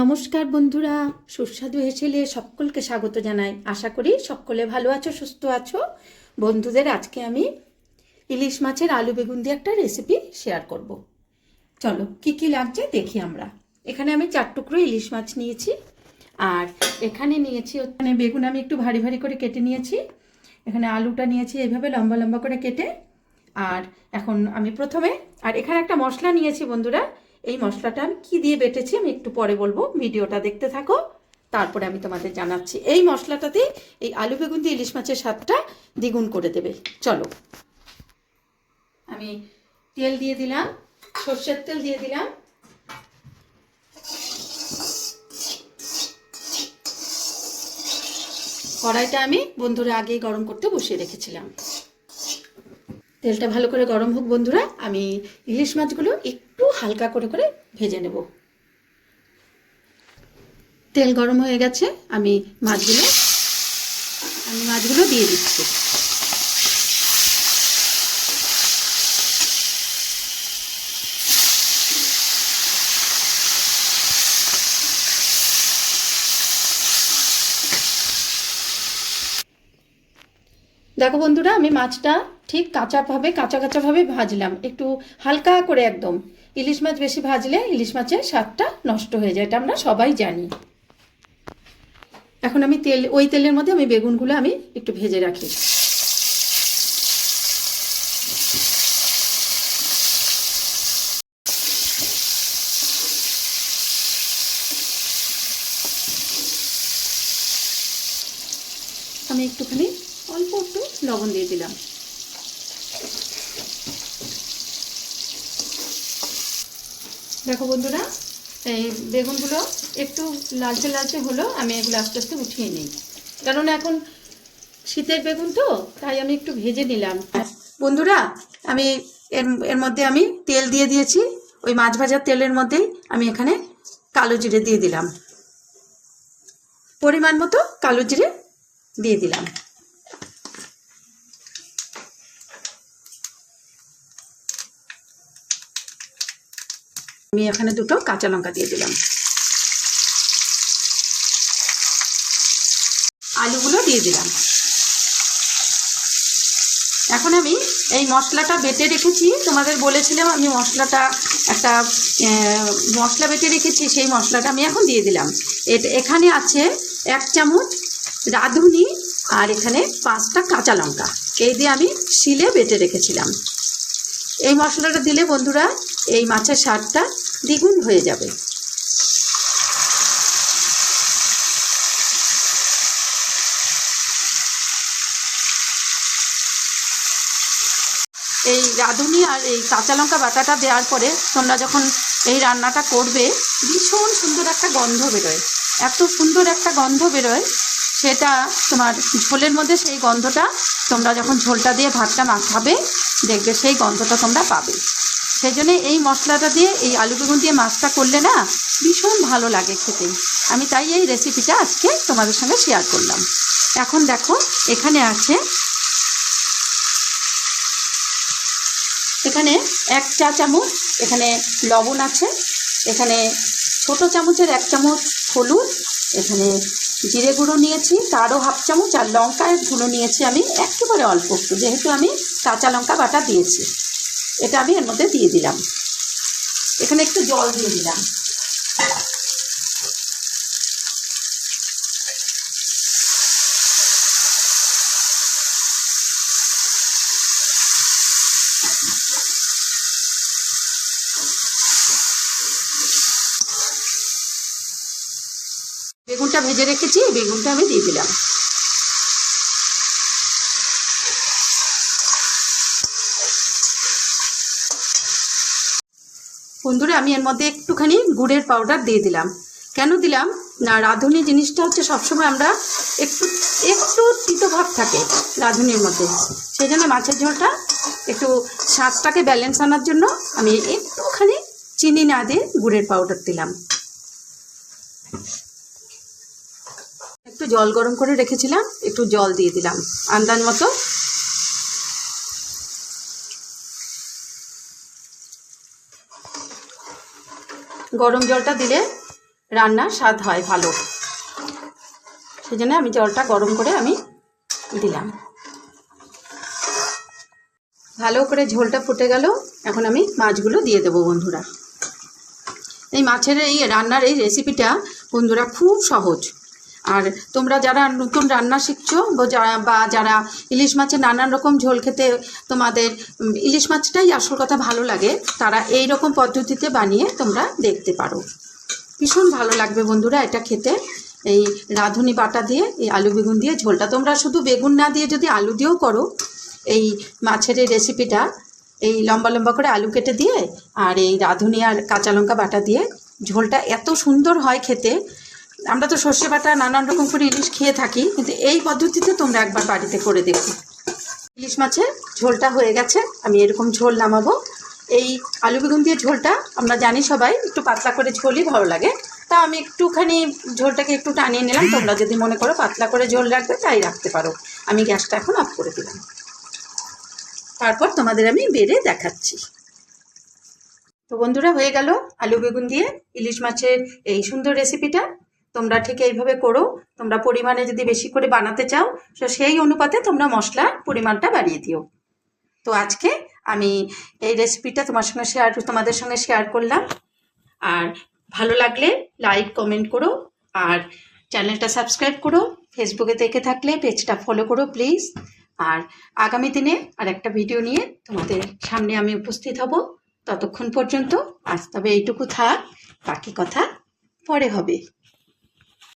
নমস্কার বন্ধুরা, সুস্বাদু হেসেলে সকলকে স্বাগত জানাই। আশা করি সকলে ভালো আছো, সুস্থ আছো। বন্ধুদের আজকে আমি ইলিশ মাছের আলু বেগুন দিয়ে একটা রেসিপি শেয়ার করব। চলো, কি কি লাগছে দেখি আমরা। এখানে আমি চার টুকরো ইলিশ মাছ নিয়েছি, আর এখানে নিয়েছি ওখানে বেগুন আমি একটু ভারী ভারী করে কেটে নিয়েছি। এখানে আলুটা নিয়েছি এইভাবে লম্বা লম্বা করে কেটে। আর এখন আমি প্রথমে আর এখানে একটা মশলা নিয়েছি বন্ধুরা এই মশলাটা আমি কী দিয়ে বেটেছি আমি একটু পরে বলব। ভিডিওটা দেখতে থাকো। তারপরে আমি তোমাদের জানাচ্ছি। এই মশলাটাতে এই আলু, বেগুন দিয়ে ইলিশ মাছের স্বাদটা দ্বিগুণ করে দেবে। চলো। আমি তেল দিয়ে দিলাম, সর্ষের তেল দিয়ে দিলাম। কড়াইটা আমি বন্ধুরা আগেই গরম করতে বসিয়ে রেখেছিলাম। তেলটা ভালো করে গরম হোক বন্ধুরা, আমি ইলিশ মাছগুলো একটু হালকা করে করে ভেজে নেব। তেল গরম হয়ে গেছে, আমি মাছগুলো আমি মাছগুলো দিয়ে দিচ্ছি। দেখো বন্ধুরা, আমি মাছটা ঠিক কাঁচাভাবে কাঁচা কাঁচাভাবে ভাজলাম। একটু হালকা করে একদম। ইলিশ মাছ বেশি ভাজলে ইলিশ মাছের স্বাদটা নষ্ট হয়ে যায়, এটা আমরা সবাই জানি। এখন আমি তেল, ওই তেলের মধ্যে আমি বেগুনগুলো আমি একটু ভেজে রাখি। আমি একটুখানি অল্প একটু লবণ দিয়ে দিলাম। দেখো বন্ধুরা, এই বেগুনগুলো একটু লালচে লালচে হলো, আমি এগুলো আস্তে আস্তে উঠিয়ে নিই। কারণ এখন শীতের বেগুন তো, তাই আমি একটু ভেজে নিলাম। বন্ধুরা, আমি এর এর মধ্যে আমি তেল দিয়ে দিয়েছি, ওই মাছ ভাজার তেলের মধ্যেই আমি এখানে কালো জিরে দিয়ে দিলাম। পরিমাণ মতো কালো জিরে দিয়ে দিলাম। আমি এখানে দুটো কাঁচা লঙ্কা দিয়ে দিলাম। আলুগুলো দিয়ে দিলাম। এখন আমি এই মশলাটা বেটে রেখেছি। তোমাদের বলেছিলাম আমি মশলাটা একটা মশলা বেটে রেখেছি, সেই মশলাটা আমি এখন দিয়ে দিলাম। এটা, এখানে আছে এক চামচ রাঁধুনি আর এখানে পাঁচটা কাঁচা লঙ্কা। এই দিয়ে আমি শিলে বেটে রেখেছিলাম। এই মশলাটা দিলে বন্ধুরা এই মাছের স্বাদটা দ্বিগুণ হয়ে যাবে। এই রাঁধুনি আর এই কাঁচা লঙ্কা বাটাটা দেওয়ার পরে তোমরা যখন এই রান্নাটা করবে, ভীষণ সুন্দর একটা গন্ধ বেরোয়। এত সুন্দর একটা গন্ধ বেরোয়, সেটা তোমার ঝোলের মধ্যে সেই গন্ধটা তোমরা যখন ঝোলটা দিয়ে ভাতটা মাখাবে, দেখবে সেই গন্ধটা তোমরা পাবে। সেই জন্য এই মশলাটা দিয়ে, এই আলু বেগুন দিয়ে মাছটা করলে না ভীষণ ভালো লাগে খেতে। আমি তাই এই রেসিপিটা আজকে তোমাদের সঙ্গে শেয়ার করলাম। এখন দেখো, এখানে আছে এখানে এক চা চামচ, এখানে লবণ আছে, এখানে ছোট চামচের এক চামচ হলুদ, এখানে জিরে গুঁড়ো নিয়েছি, তারও হাফ চামচ, আর লঙ্কার গুঁড়ো নিয়েছি আমি একেবারে অল্প একটু, যেহেতু আমি কাঁচা লঙ্কা বাটা দিয়েছি। এটা আমি এর মধ্যে দিয়ে দিলাম। এখানে একটু জল দিয়ে দিলাম। বেগুনটা ভেজে রেখেছি বেগুনটা আমি দিয়ে দিলাম। বন্ধুরা, আমি এর মধ্যে একটুখানি গুড়ের পাউডার দিয়ে দিলাম। কেন দিলাম? না, রাঁধুনি জিনিসটা হচ্ছে সবসময় আমরা একটু একটু তিতো ভাব থাকে রাঁধুনির মধ্যে। সেই জন্য মাছের ঝোলটা একটু স্বাদটাকে ব্যালেন্স আনার জন্য আমি একটুখানি চিনি না দিয়ে গুড়ের পাউডার দিলাম। একটু জল গরম করে রেখেছিলাম, একটু জল দিয়ে দিলাম। আন্দাজ মতো গরম জলটা দিলে রান্নার স্বাদ হয় ভালো। সেই জন্য আমি জলটা গরম করে আমি দিলাম। ভালো করে ঝোলটা ফুটে গেল, এখন আমি মাছগুলো দিয়ে দেবো বন্ধুরা। এই মাছের এই রান্নার এই রেসিপিটা বন্ধুরা খুব সহজ। আর তোমরা যারা নতুন রান্না শিখছো বা যারা ইলিশ মাছের নানান রকম ঝোল খেতে তোমাদের ইলিশ মাছটাই আসল কথা ভালো লাগে, তারা এই রকম পদ্ধতিতে বানিয়ে তোমরা দেখতে পারো। ভীষণ ভালো লাগবে বন্ধুরা এটা খেতে। এই রাঁধুনি বাটা দিয়ে, এই আলু বেগুন দিয়ে ঝোলটা। তোমরা শুধু বেগুন না দিয়ে যদি আলু দিয়েও করো, এই মাছের এই রেসিপিটা, এই লম্বা লম্বা করে আলু কেটে দিয়ে, আর এই রাঁধুনি আর কাঁচা লঙ্কা বাটা দিয়ে ঝোলটা এত সুন্দর হয় খেতে আমরা তো সর্ষে বাটা নানান রকম করে ইলিশ খেয়ে থাকি, কিন্তু এই পদ্ধতিতে তোমরা একবার বাড়িতে করে দেখো। ইলিশ মাছের ঝোলটা হয়ে গেছে, আমি এরকম ঝোল নামাবো। এই আলু বেগুন দিয়ে ঝোলটা আমরা জানি সবাই, একটু পাতলা করে ঝোলই ভালো লাগে। তা আমি একটুখানি ঝোলটাকে একটু টানিয়ে নিলাম, তোমরা যদি মনে করো পাতলা করে ঝোল রাখবে তাই রাখতে পারো। আমি গ্যাসটা এখন অফ করে দিলাম। তারপর তোমাদের আমি বেড়ে দেখাচ্ছি। তো বন্ধুরা, হয়ে গেল আলু বেগুন দিয়ে ইলিশ মাছের এই সুন্দর রেসিপিটা তোমরা ঠিক এইভাবে করো। তোমরা পরিমাণে যদি বেশি করে বানাতে চাও, তো সেই অনুপাতে তোমরা মশলার পরিমাণটা বাড়িয়ে দিও। তো আজকে আমি এই রেসিপিটা তোমার সঙ্গে শেয়ার তোমাদের সঙ্গে শেয়ার করলাম। আর ভালো লাগলে লাইক কমেন্ট করো। আর চ্যানেলটা সাবস্ক্রাইব করো। ফেসবুকে দেখে থাকলে পেজটা ফলো করো প্লিজ আর আগামী দিনে আর একটা ভিডিও নিয়ে তোমাদের সামনে আমি উপস্থিত হব। ততক্ষণ পর্যন্ত আজ তবে এইটুকু থাক, বাকি কথা পরে হবে।